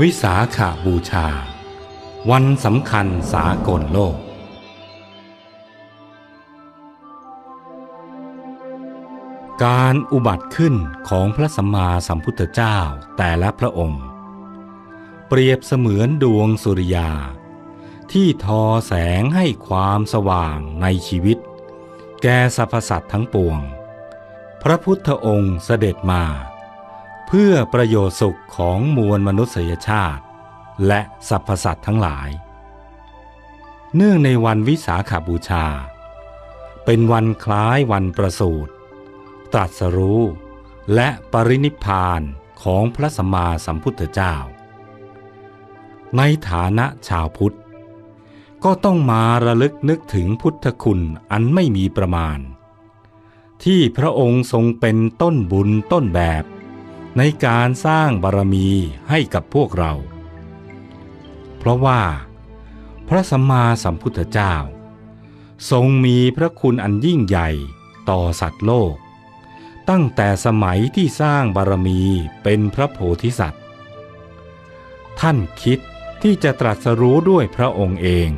วิสาขาบูชา วันสำคัญสากลโลก การอุบัติขึ้นของพระสัมมาสัมพุทธเจ้าแต่ละพระองค์ เปรียบเสมือนดวงสุริยา ที่ทอแสงให้ความสว่างในชีวิต แก่สรรพสัตว์ทั้งปวง พระพุทธองค์เสด็จมา พื่อประโยชน์สุขของมวลมนุษยชาติ และสรรพสัตว์ทั้งหลาย เนื่องในวันวิสาขาบูชา เป็นวันคล้ายวันประสูติตรัสรู้ และปรินิพานของพระสัมมาสัมพุทธเจ้า ในฐานะชาวพุทธ ก็ต้องมาระลึกนึกถึงพุทธคุณอันไม่มีประมาณ ที่พระองค์ทรงเป็นต้นบุญต้นแบบ ในการสร้างบารมีให้กับพวกเรา เพราะว่า พระสัมมาสัมพุทธเจ้า ทรงมีพระคุณอันยิ่งใหญ่ต่อสัตว์โลก ตั้งแต่สมัยที่สร้างบารมีเป็นพระโพธิสัตว์ ท่านคิดที่จะตรัสรู้ด้วยพระองค์เอง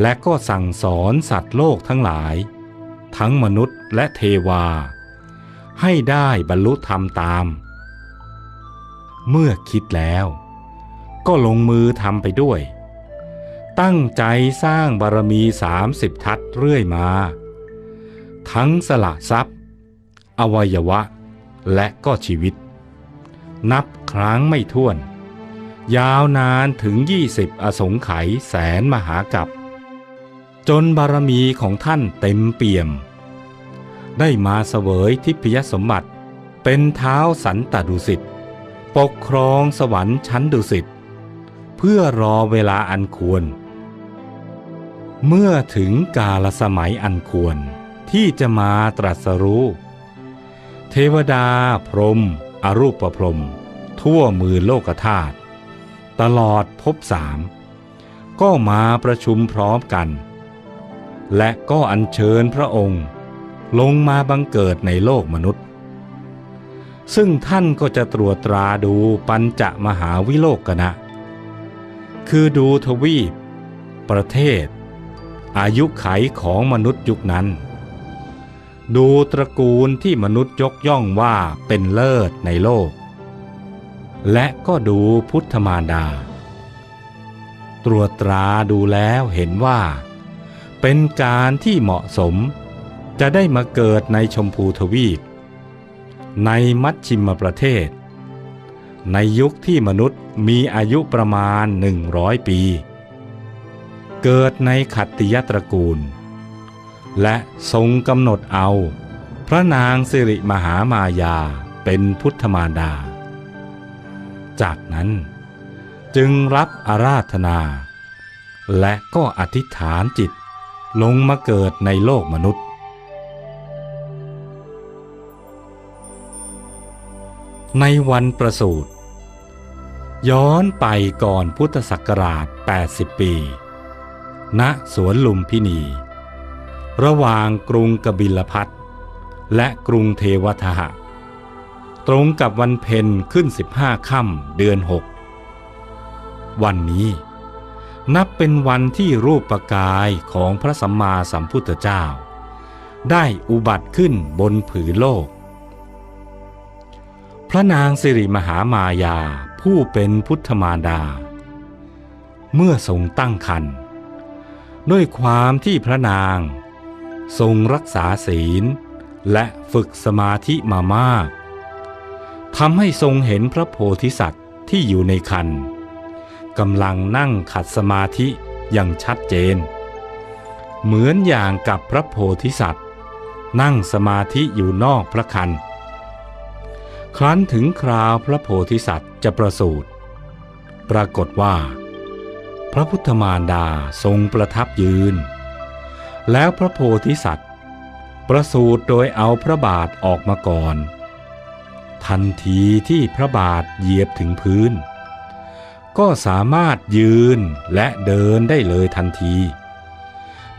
และก็สั่งสอนสัตว์โลกทั้งหลาย ทั้งมนุษย์และเทวา ให้ได้บรรลุธรรมตาม เมื่อคิดแล้ว ก็ลงมือทำไปด้วย ตั้งใจสร้างบารมีสามสิบทัศเรื่อยมา ทั้งสละทรัพย์ อวัยวะ และก็ชีวิต นับครั้งไม่ถ้วน ยาวนานถึงยี่สิบอสงไขยแสนมหากับ จนบารมีของท่านเต็มเปี่ยม ได้มาเสวยทิพยสมบัติ เป็นเท้าสันตดุสิตปกครองสวรรค์ชั้นดุสิตเพื่อรอเวลาอันควร เมื่อถึงกาลสมัยอันควรที่จะมาตรัสรู้ เทวดาพรหมอรูปพรหมทั่วมือโลกธาตุตลอดภพสาม ก็มาประชุมพร้อมกัน และก็อัญเชิญพระองค์ ลงมาบังเกิดในโลกมนุษย์ ซึ่งท่านก็จะตรวจตราดูปัญจมหาวิโลกนะ คือดูทวีป ประเทศ อายุไขของมนุษย์ยุคนั้น ดูตระกูลที่มนุษย์ยกย่องว่าเป็นเลิศในโลก และก็ดูพุทธมารดา ตรวจตราดูแล้วเห็นว่า เป็นการที่เหมาะสม จะได้มาเกิดในชมพูทวีป ในมัชชิมประเทศ ในยุคที่มนุษย์มีอายุประมาณหนึ่งร้อยปี เกิดในขัตติยตระกูล และทรงกำหนดเอา พระนางสิริมหามายาเป็นพุทธมารดา จากนั้นจึงรับอาราธนา และก็อธิษฐานจิตลงมาเกิดในโลกมนุษย์ ในวันประสูติย้อนไปก่อนพุทธศักราช 80 ปี ณ สวนลุมพินี ระหว่างกรุงกบิลพัทและกรุงเทวทหะ ตรงกับวันเพ็ญขึ้น 15 ค่ำเดือน 6 วันนี้นับเป็นวันที่รูปประกายของพระสัมมาสัมพุทธเจ้า ได้อุบัติขึ้นบนผืนโลก พระนางสิริมหามายาผู้เป็นพุทธมารดา เมื่อทรงตั้งครรภ์ด้วยความที่พระนาง ทรงรักษาศีลและฝึกสมาธิมามากทำให้ทรงเห็นพระโพธิสัตว์ที่อยู่ในคันกำลังนั่งขัดสมาธิอย่างชัดเจน เหมือนอย่างกับพระโพธิสัตว์ นั่งสมาธิอยู่นอกพระคัน ครั้นถึงคราวพระโพธิสัตว์จะประสูติปรากฏว่า พระพุทธมารดาทรงประทับยืน แล้วพระโพธิสัตว์ ประสูติโดยเอาพระบาทออกมาก่อน ทันทีที่พระบาทเหยียบถึงพื้น ก็สามารถยืนและเดินได้เลยทันที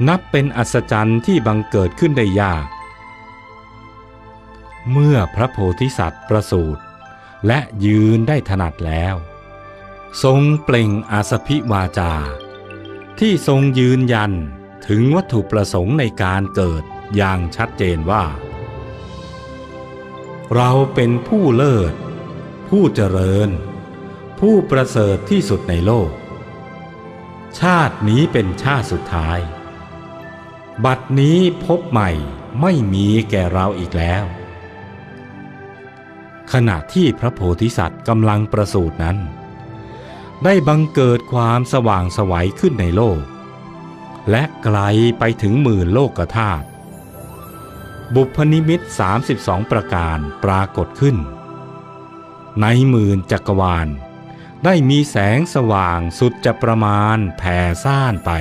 นับเป็นอัศจรรย์ที่บังเกิดขึ้นได้ยาก เมื่อพระโพธิสัตว์ประสูติและยืนได้ถนัดแล้ว ทรงเปล่งอาสพิวาจา ที่ทรงยืนยันถึงวัตถุประสงค์ในการเกิดอย่างชัดเจนว่า เราเป็นผู้เลิศ ผู้เจริญ ผู้ประเสริฐที่สุดในโลก ชาตินี้เป็นชาติสุดท้าย บัดนี้พบใหม่ไม่มีแก่เราอีกแล้ว ขณะที่พระโพธิสัตว์กำลังประสูตินั้น ได้บังเกิดความสว่างไสวัยขึ้นในโลก และไกลไปถึงหมื่นโลกธาตุบุพนิมิต 32 ประการปรากฏขึ้น ในหมื่นจักรวาล ได้มีแสงสว่างสุดจะประมาณแผ่ซ่านไป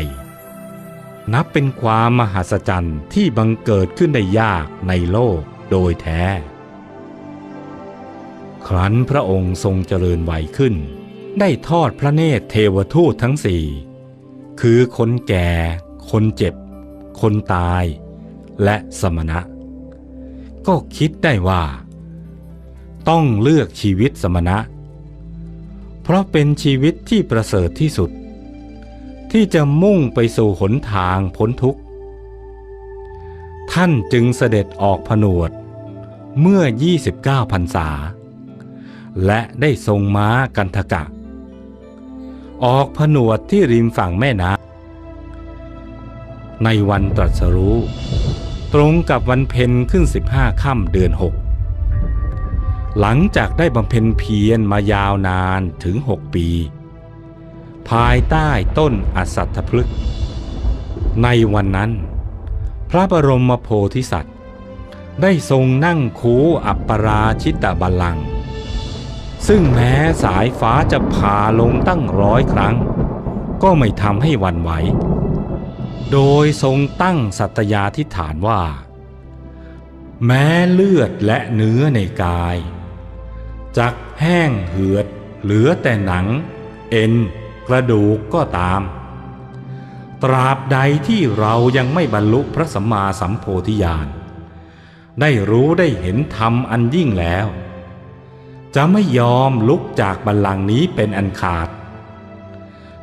นับเป็นความมหัศจรรย์ที่บังเกิดขึ้นได้ยากในโลกโดยแท้ ครั้นพระองค์ทรงเจริญวัยขึ้น ได้ทอดพระเนตรเทวทูตทั้งสี่ คือคนแก่ คนเจ็บ คนตาย และสมณะ ก็คิดได้ว่า ต้องเลือกชีวิตสมณะ เพราะเป็นชีวิตที่ประเสริฐที่สุด ที่จะมุ่งไปสู่หนทางพ้นทุกข์ ท่านจึงเสด็จออกผนวดเมื่อ 29พรรษา และได้ทรงม้ากันทกะ ออกผนวดที่ริมฝั่งแม่น้ำในวันตรัสรู้ ตรงกับวันเพ็ญขึ้น 15ค่ำเดือน 6 หลังจากได้บำเพ็ญเพียรมายาวนานถึง 6 ปี ภายใต้ต้นอสัตถพฤกษ์ในวันนั้น พระบรมโพธิสัตว์ ได้ทรงนั่งคูอัปปราชิตบัลลังก์ ซึ่งแม้สายฟ้าจะผ่าลงตั้งร้อยครั้ง ก็ไม่ทำให้วันไหว โดยทรงตั้งสัตยาธิฐานว่า แม้เลือดและเนื้อในกายจักแห้งเหือดเหลือแต่หนัง เอ็น กระดูกก็ตาม ตราบใดที่เรายังไม่บรรลุพระสัมมาสัมโพธิญาณได้รู้ได้เห็นธรรมอันยิ่งแล้ว จะไม่ยอมลุกจากบัลลังก์นี้เป็นอันขาด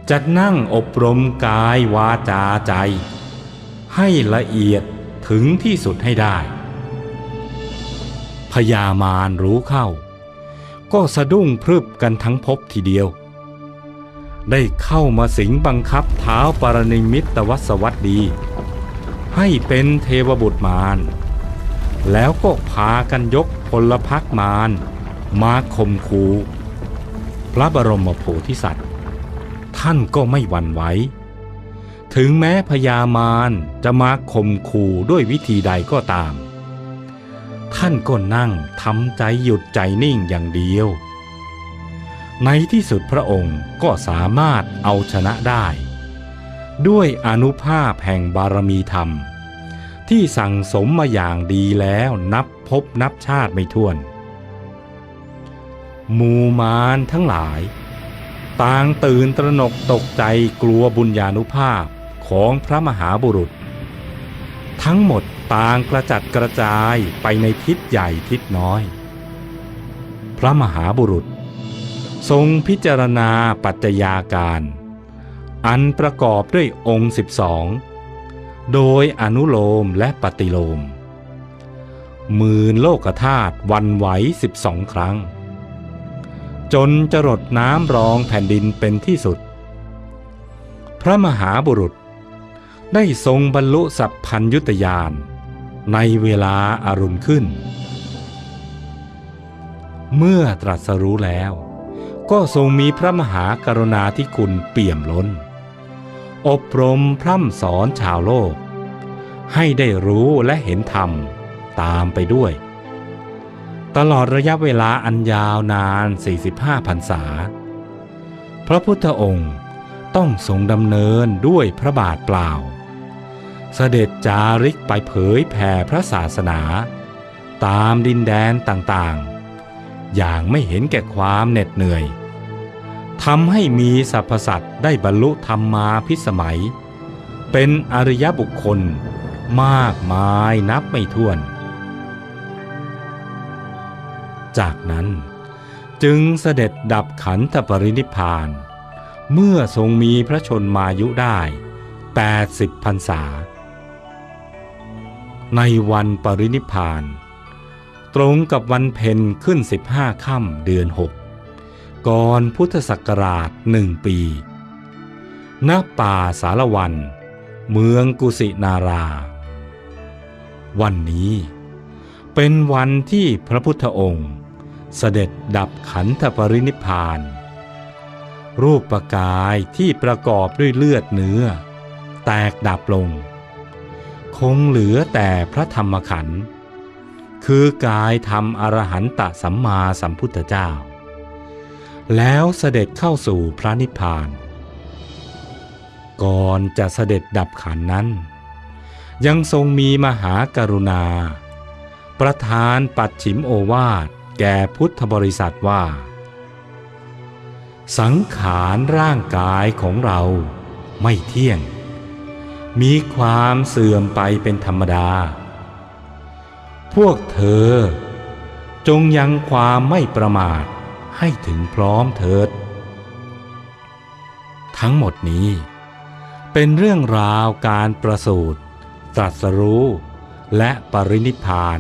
จะนั่งอบรมกายวาจาใจ ให้ละเอียดถึงที่สุดให้ได้พญามารรู้เข้า ก็สะดุ้งพรึบกันทั้งภพทีเดียว ได้เข้ามาสิงบังคับเท้าปรนิมิตวัสวัสดี ให้เป็นเทวบุตรมาร แล้วก็พากันยกพลพักมาร มาข่มคูพระบรมโพธิสัตว์ ท่านก็ไม่หวั่นไหวถึงแม้พญามารจะมาข่มขู่ด้วยวิธีใดก็ตาม ท่านก็นั่งทำใจหยุดใจนิ่งอย่างเดียว ในที่สุดพระองค์ก็สามารถเอาชนะได้ ด้วยอนุภาพแห่งบารมีธรรม ที่สั่งสมมาอย่างดีแล้วนับพบนับชาติไม่ถ้วน หมูมารทั้งหลาย ต่างตื่นตระหนกตกใจกลัวบุญญาณุภาพของพระมหาบุรุษ ทั้งหมดต่างกระจัดกระจายไปในทิศใหญ่ทิศน้อย พระมหาบุรุษ ทรงพิจารณาปัจจัยาการ อันประกอบด้วยองค์12โดยอนุโลมและปฏิโลมหมื่นโลกธาตุวันไหว12ครั้ง จนจรดน้ำรองแผ่นดินเป็นที่สุด พระมหาบุรุษได้ทรงบรรลุสัพพัญยุตยานในเวลาอารุณขึ้น เมื่อตรัสรู้แล้วก็ทรงมีพระมหากรุณาธิคุณเปี่ยมล้น อบรมพร่ำสอนชาวโลก ให้ได้รู้และเห็นธรรมตามไปด้วย ตลอดระยะเวลาอันยาวนาน 45พรรษา พระพุทธองค์ต้องทรงดำเนินด้วยพระบาทเปล่า เสด็จจาริกไปเผยแผ่พระศาสนา ตามดินแดนต่างๆ อย่างไม่เห็นแก่ความเหน็ดเหนื่อยทำให้มีสรรพสัตว์ได้บรรลุธรรมาพิสมัย เป็นอริยบุคคลมากมายนับไม่ถ้วน จากนั้น จึงเสด็จดับขันธปรินิพาน เมื่อทรงมีพระชนมายุได้ 80พรรษา ในวันปรินิพพาน ตรงกับวันเพ็ญขึ้น 15ค่ำเดือน 6 ก่อนพุทธศักราชหนึ่งปีณป่าสารวัน เมืองกุสินารา วันนี้เป็นวันที่พระพุทธองค์ เสด็จดับขันธปรินิพาน รูปประกายที่ประกอบด้วยเลือดเนื้อ แตกดับลง คงเหลือแต่พระธรรมขันธ์คือกายธรรมอรหันตสัมมาสัมพุทธเจ้า แล้วเสด็จเข้าสู่พระนิพพาน ก่อนจะเสด็จดับขันนั้น ยังทรงมีมหากรุณา ประทานปัดฉิมโอวาท ก่พุทธบริษัทว่า สังขารร่างกายของเราไม่เที่ยง มีความเสื่อมไปเป็นธรรมดา พวกเธอจงยังความไม่ประมาทให้ถึงพร้อมเถิด ทั้งหมดนี้ เป็นเรื่องราวการประสูติตรัสรู้และปรินิพพาน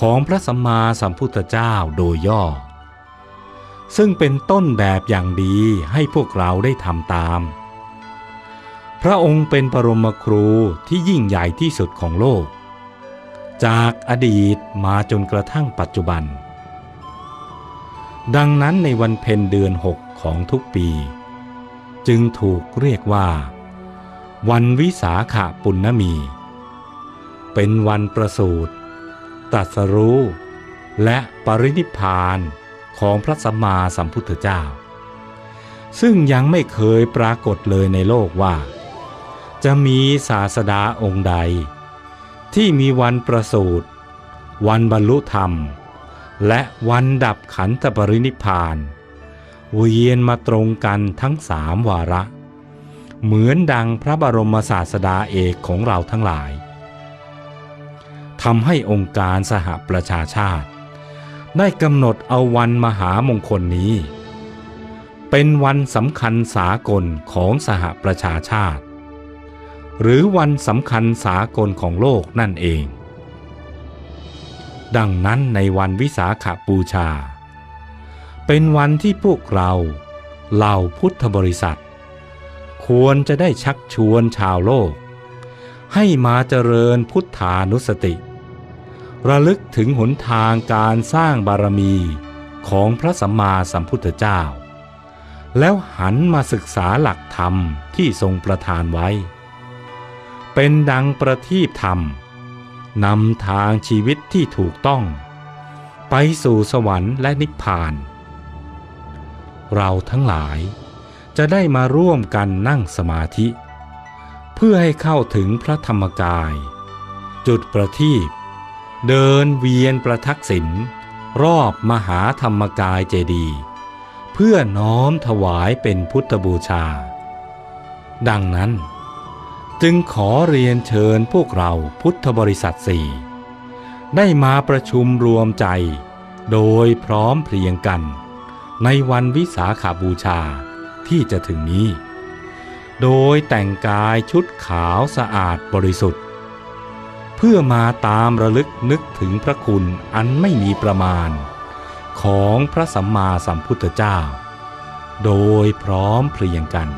ของพระสัมมาสัมพุทธเจ้าโดยย่อ ซึ่งเป็นต้นแบบอย่างดีให้พวกเราได้ทำตาม พระองค์เป็นปรมครูที่ยิ่งใหญ่ที่สุดของโลก จากอดีตมาจนกระทั่งปัจจุบัน ดังนั้นในวันเพ็ญเดือนหกของทุกปี จึงถูกเรียกว่า วันวิสาขปุณณมี เป็นวันประสูติ ตรัสรู้ และปรินิพานของพระสัมมาสัมพุทธเจ้า ซึ่งยังไม่เคยปรากฏเลยในโลกว่า จะมีศาสดาองค์ใด ที่มีวันประสูติวันบรรลุธรรม และวันดับขันธปรินิพานเวียนมาตรงกันทั้งสามวาระ เหมือนดังพระบรมศาสดาเอกของเราทั้งหลาย ทำให้องค์การสหประชาชาติ ได้กำหนดเอาวันมหามงคลนี้ เป็นวันสำคัญสากลของสหประชาชาติ หรือวันสำคัญสากลของโลกนั่นเอง ดังนั้นในวันวิสาขบูชา เป็นวันที่พวกเราเหล่าพุทธบริษัท ควรจะได้ชักชวนชาวโลกให้มาเจริญพุทธานุสติ ระลึกถึงหนทางการสร้างบารมีของพระสัมมาสัมพุทธเจ้า แล้วหันมาศึกษาหลักธรรมที่ทรงประทานไว้ เป็นดังประทีปธรรมนำทางชีวิตที่ถูกต้อง ไปสู่สวรรค์และนิพพาน เราทั้งหลายจะได้มาร่วมกันนั่งสมาธิ เพื่อให้เข้าถึงพระธรรมกาย จุดประทีป เดินเวียนประทักษิณรอบมหาธรรมกายเจดีย์เพื่อน้อมถวายเป็นพุทธบูชา ดังนั้น จึงขอเรียนเชิญพวกเราพุทธบริษัทสี่ได้มาประชุมรวมใจ โดยพร้อมเพรียงกัน ในวันวิสาขาบูชาที่จะถึงนี้ โดยแต่งกายชุดขาวสะอาดบริสุทธิ์ พื่อมาตามระลึกนึกถึงพระคุณอันไม่มีประมาณ ของพระสัมมาสัมพุทธเจ้า โดยพร้อมเพรียงกัน